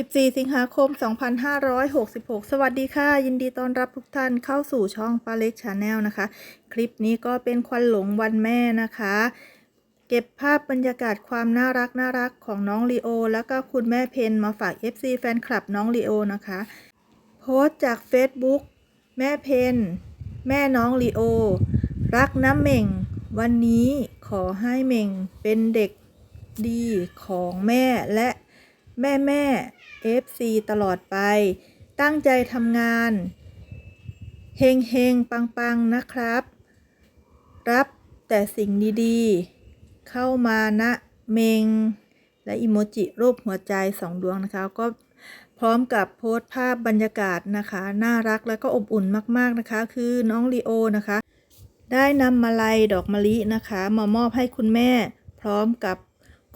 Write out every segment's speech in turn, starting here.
14 สิงหาคม 2566 สวัสดีค่ะ ยินดีต้อนรับทุกท่านเข้าสู่ช่องปาเล็กชาแนลนะคะ คลิปนี้ก็เป็นควันหลงวันแม่นะคะ เก็บภาพบรรยากาศความน่ารักน่ารักของน้องลีโอ แล้วก็คุณแม่เพนมาฝาก FC แฟนคลับน้องลีโอนะคะ โพสต์จาก Facebook แม่เพนแม่น้องลีโอ รักน้ำเม่ง วันนี้ขอให้เม่งเป็นเด็กดีของแม่และ แม่แม่ FC ตลอดไป ตั้งใจทำงานเฮงเฮงปังปังนะครับ รับแต่สิ่งดีๆ เข้ามานะเมง และอิโมจิรูปหัวใจสองดวงนะคะ ก็พร้อมกับโพสต์ภาพบรรยากาศนะคะ น่ารักและก็อบอุ่นมาก ๆนะคะ คือน้องลีโอนะคะ ได้นำมาลัยดอกมะลินะคะ มามอบให้คุณแม่ พร้อมกับ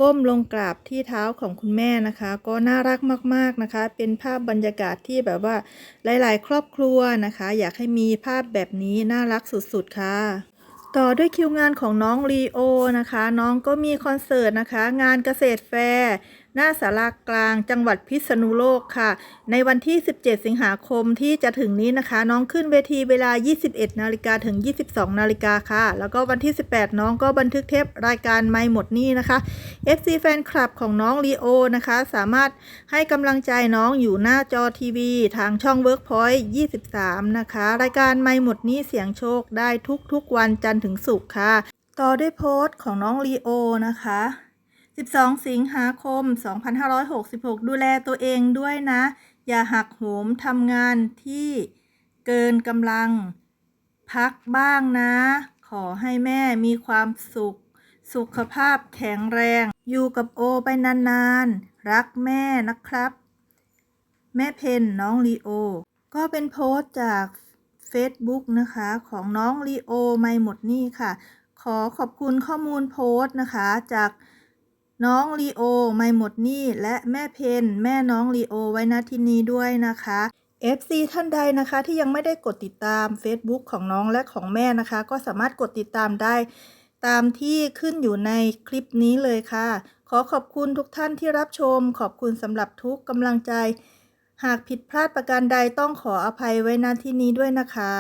ก้มลงกราบที่เท้าของคุณแม่นะคะ ก็น่ารักมากๆนะคะ เป็นภาพบรรยากาศที่แบบว่าหลายๆ ครอบครัวนะคะ อยากให้มีภาพแบบนี้น่ารักสุดๆค่ะต่อด้วยคิวงานของน้องลีโอนะคะ น้องก็มีคอนเสิร์ตนะคะ งานเกษตรแฟร์ หน้าสารากลางจังหวัดพิษณุโลกค่ะ ในวันที่ 17 สิงหาคมที่จะถึงนี้นะคะ น้องขึ้นเวทีเวลา 21 นาฬิกาถึง 22 นาฬิกาค่ะ แล้วก็วันที่ 18 น้องก็บันทึกเทปรายการไม่หมดนี้นะคะ FC แฟนคลับของน้องลีโอนะคะ สามารถให้กำลังใจน้องอยู่หน้าจอทีวี ทางช่อง Workpoint 23 นะคะ รายการไม่หมดนี้เสียงโชคได้ทุกๆวันจันทร์ถึงศุกร์ค่ะ ต่อด้วยโพสต์ของน้องลีโอนะคะ 12 สิงหาคม 2566 ดูแลตัวเองด้วยนะ อย่าหักโหมทำงานที่เกินกำลัง พักบ้างนะ ขอให้แม่มีความสุข สุขภาพแข็งแรง อยู่กับโอไปนานๆ รักแม่นะครับ แม่เพนน้องลีโอ ก็เป็นโพสต์จาก Facebook นะคะ ของน้องลีโอไม่หมดนี่ค่ะ ขอขอบคุณข้อมูลโพสต์นะคะจาก น้องลีโอ ไม่หมดหนี่และแม่เพนแม่น้องลีโอไว้ณที่นี้ด้วยนะคะ FC ท่านใดนะคะที่ยังไม่ได้กดติดตาม Facebook ของน้องและของแม่นะคะ ก็สามารถกดติดตามได้ตามที่ขึ้นอยู่ในคลิปนี้เลยค่ะ ขอขอบคุณทุกท่านที่รับชม ขอบคุณสำหรับทุกกำลังใจ หากผิดพลาดประการใดต้องขออภัยไว้ณที่นี้ด้วยนะคะ